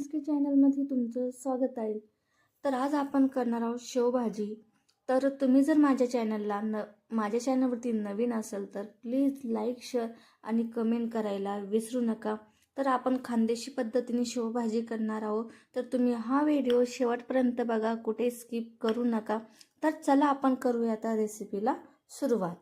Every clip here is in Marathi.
मिस्ट्री चॅनलमध्ये तुमचं स्वागत आहे. तर आज आपण करणार आहोत शेवभाजी. तर तुम्ही जर माझ्या चॅनलला न माझ्या चॅनलवरती नवीन असाल तर प्लीज लाईक शेअर आणि कमेंट करायला विसरू नका. तर आपण खानदेशी पद्धतीने शेवभाजी करणार आहोत. तर तुम्ही हा व्हिडिओ शेवटपर्यंत बघा कुठे स्किप करू नका. तर चला आपण करूया त्या रेसिपीला सुरुवात.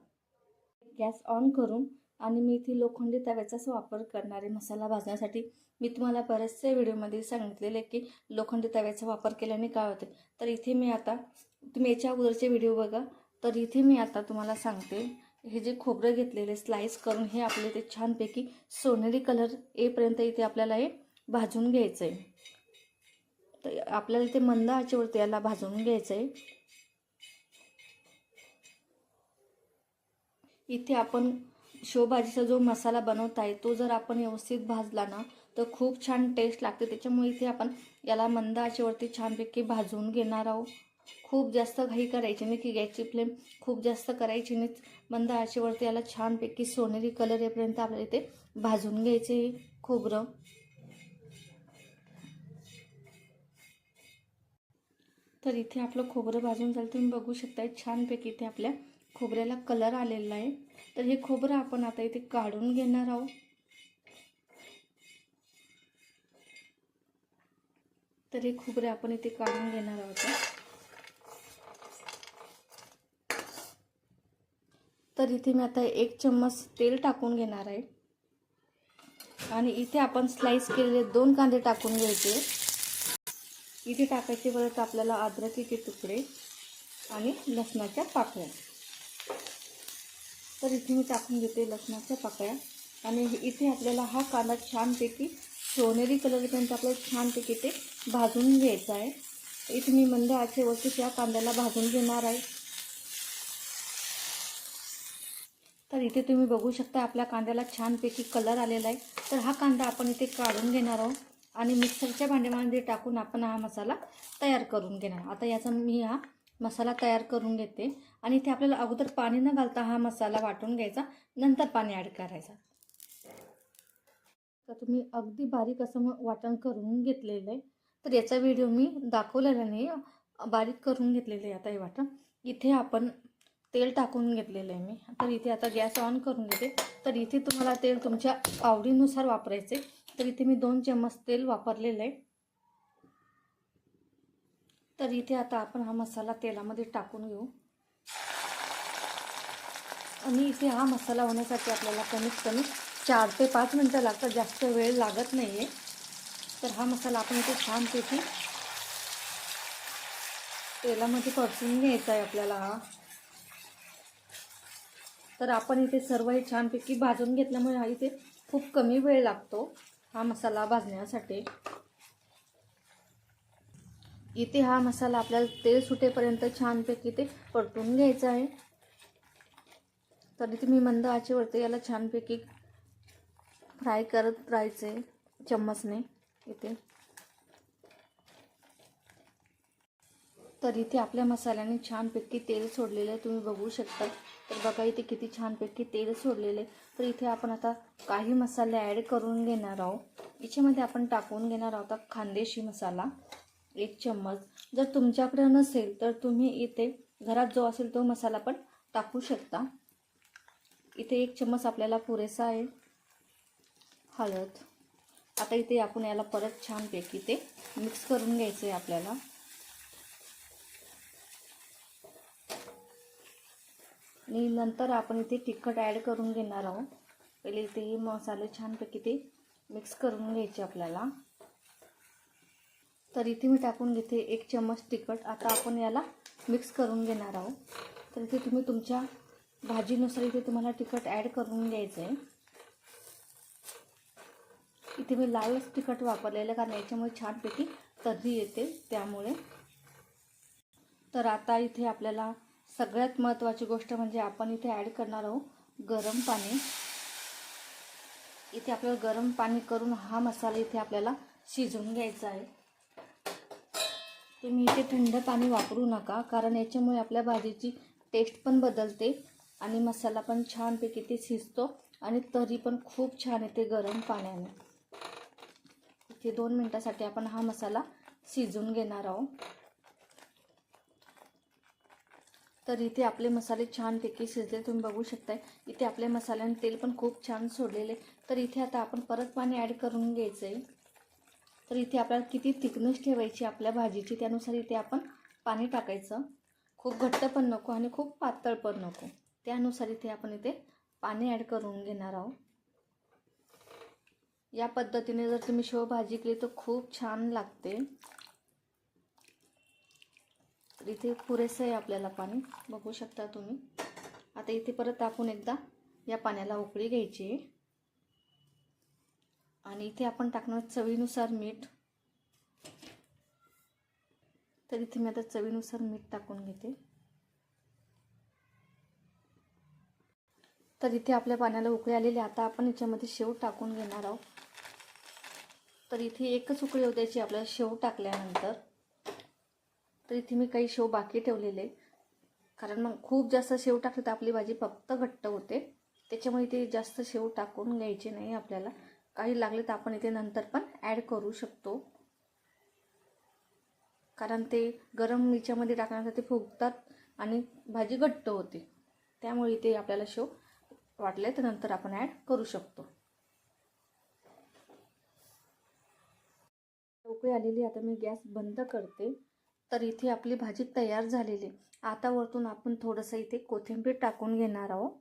गॅस ऑन करून आणि मी इथे लोखंडी तव्याचाच वापर करणारे मसाला भाजण्यासाठी मी तुम्हाला बऱ्याचशा व्हिडिओमध्ये सांगितलेले की लोखंडी तव्याचा वापर केल्याने काय होते. तर इथे मी आता तुम्ही याच्या अगोदरचे व्हिडिओ बघा. तर इथे मी आता तुम्हाला सांगते हे जे खोबरं घेतलेले स्लाईस करून हे आपले ते छानपैकी सोनेरी कलर येईपर्यंत इथे आपल्याला हे भाजून घ्यायचं आहे तर आपल्याला इथे मंद आचेवरती याला भाजून घ्यायचं आहे इथे आपण शेवभाजीचा जो मसाला बनवत आहे तो जर आपण व्यवस्थित भाजला ना तर खूप छान टेस्ट लागते. त्याच्यामुळे इथे आपण याला मंद आचेवरती छानपैकी भाजून घेणार आहोत. खूप जास्त घाई करायची नाही की गॅसची फ्लेम खूप जास्त करायची नाही. मंद आचेवरती याला छानपैकी सोनेरी कलर येपर्यंत आपल्याला इथे भाजून घ्यायचे खोबरं. तर इथे आपलं खोबरं भाजून झालं तुम्ही बघू शकता छानपैकी इथे आपल्या खोबऱ्याला कलर आलेला आहे. तर हे खोबरं आपण आता इथे काढून घेणार आहोत. तर हे खोबरे आपण इथे काढून घेणार आहोत. तर इथे मी आता एक चम्मच तेल टाकून घेणार आहे. आणि इथे आपण स्लाइस केलेले दोन कांदे टाकून घ्यायचे. इथे टाकायचे परत आपल्याला अद्रकीचे तुकडे आणि लसणाच्या पाकळ्या. तर इथे मी टाकून घेते लसणाच्या पाकळ्या. आणि इथे आपल्याला हा कांदा छानपैकी सोनेरी कलरपर्यंत आपल्याला छानपैकी ते भाजून घ्यायचं आहे. इथे मी मंद आचेवरती त्या कांद्याला भाजून घेणार आहे. तर इथे तुम्ही बघू शकता आपल्या कांद्याला छानपैकी कलर आलेला आहे. तर हा कांदा आपण इथे काढून घेणार आहोत. आणि मिक्सरच्या भांड्यामध्ये टाकून आपण हा मसाला तयार करून घेणार. आता याचा मी हा मसाला तयार करून घेते. आणि इथे आपल्याला अगोदर पाणी न घालता हा मसाला वाटून घ्यायचा नंतर पाणी ॲड करायचा. तर तुम्ही अगदी बारीक असं मग वाटण करून घेतलेलं आहे. तर याचा व्हिडिओ मी दाखवलेला नाही बारीक करून घेतलेलं आहे आता हे वाटण. इथे आपण तेल टाकून घेतलेलं आहे मी. तर इथे आता गॅस ऑन करून घेते. तर इथे तुम्हाला तेल तुमच्या आवडीनुसार वापरायचे तर इथे मी दोन चम्मच तेल वापरलेलं आहे. तर इथे आता आपण हा मसाला तेलामध्ये टाकून घेऊ. आणि इथे हा मसाला होण्यासाठी आपल्याला कमीत कमी चार ते पाच मिनटं लागतात. जास्त वेळ लागत नाही आहे तर हा मसाला आपण इथे छानपैकी तेलामध्ये परतून घ्यायचा आहे आपल्याला हा. तर आपण इथे सर्व हे छानपैकी भाजून घेतल्यामुळे हा इथे खूप कमी वेळ लागतो हा मसाला भाजण्यासाठी. इथे हा मसाला आपल्याला तेल सुटेपर्यंत छानपैकी ते परतून घ्यायचा आहे. तर इथे मी मंद आचेवरती याला छानपैकी फ्राय करत राहायचे चम्मचने इथे. तर इथे आपल्या मसाल्याने छानपैकी तेल सोडलेलं आहे तुम्ही बघू शकता. तर बघा इथे किती छानपैकी तेल सोडलेले तर इथे आपण आता काही मसाले ॲड करून घेणार आहोत. याच्यामध्ये आपण टाकून घेणार आहोत खानदेशी मसाला एक चम्मच. जर तुमच्याकडे नसेल तर तुम्ही इथे घरात जो असेल तो मसाला पण टाकू शकता. इथे एक चम्मच आपल्याला पुरेसा आहे. हळद. आता इथे आपण याला परत छानपैकी ते मिक्स करून घ्यायचं आहे आपल्याला. आणि नंतर आपण इथे तिखट ॲड करून घेणार आहोत. पहिले इथे मसाले छानपैकी ते मिक्स करून घ्यायचे आपल्याला. तर इथे मी टाकून घेते एक चम्मच तिखट. आता आपण याला मिक्स करून घेणार आहोत. तर इथे तुम्ही तुमच्या भाजीनुसार इथे तुम्हाला तिखट ॲड करून घ्यायचं आहे इथे मी लालच तिखट वापरलेलं कारण याच्यामुळे छानपैकी तर्री येते त्यामुळे. तर आता इथे आपल्याला सगळ्यात महत्त्वाची गोष्ट म्हणजे आपण इथे ॲड करणार आहोत गरम पाणी. इथे आपल्याला गरम पाणी करून हा मसाला इथे आपल्याला शिजवून घ्यायचा आहे. तुम्ही इथे थंड पाणी वापरू नका कारण याच्यामुळे आपल्या भाजीची टेस्ट पण बदलते. आणि मसाला पण छानपैकी ते शिजतो आणि तरी पण खूप छान येते गरम पाण्याने. ते दोन मिनटासाठी आपण हा मसाला शिजून घेणार आहोत. तर इथे आपले मसाले छानपैकी शिजले तुम्ही बघू शकताय. इथे आपले मसाल्याने तेल पण खूप छान सोडलेले. तर इथे आता आपण परत पाणी ॲड करून घ्यायचं आहे तर इथे आपल्याला किती थिकनेस ठेवायची आपल्या भाजीची त्यानुसार इथे आपण पाणी टाकायचं. खूप घट्ट पण नको आणि खूप पातळ पण नको. त्यानुसार इथे आपण इथे पाणी ॲड करून घेणार आहोत. या पद्धतीने जर तुम्ही शेवभाजी केली तर खूप छान लागते. इथे पुरेसं आहे आपल्याला पाणी. बघू शकता तुम्ही. आता इथे परत आपण एकदा या पाण्याला उकळी घ्यायची. आहे आणि इथे आपण टाकणार चवीनुसार मीठ. तर इथे मी आता चवीनुसार मीठ टाकून घेते. तर इथे आपल्या पाण्याला उकळी आलेली आता आपण याच्यामध्ये शेव टाकून घेणार आहोत. तर इथे एकच उकळी होऊ द्यायची आपल्याला शेव टाकल्यानंतर. तर इथे मी काही शेव बाकी ठेवलेले कारण मग खूप जास्त शेव टाकले तर आपली भाजी फक्त घट्ट होते. त्याच्यामुळे इथे जास्त शेव टाकून घ्यायचे नाही आपल्याला. काही लागले तर आपण इथे नंतर पण ॲड करू शकतो. कारण ते गरम याच्यामध्ये टाकल्यानंतर ते फुगतात आणि भाजी घट्ट होते. त्यामुळे इथे आपल्याला शेव वाटले तर नंतर आपण ॲड करू शकतो. उकळी आलेली आता मी गॅस बंद करते. तर इथे आपली भाजी तयार झालेली. आता वरतून आपण थोडंसं इथे कोथिंबीर टाकून घेणार आहोत.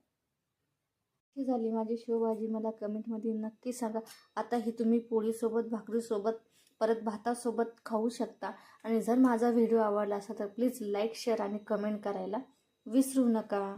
ही झाली माझी शेवभाजी. मला कमेंटमध्ये नक्की सांगा. आता ही तुम्ही पोळीसोबत भाकरीसोबत परत भातासोबत खाऊ शकता. आणि जर माझा व्हिडिओ आवडला असेल तर प्लीज लाईक शेअर आणि कमेंट करायला विसरू नका.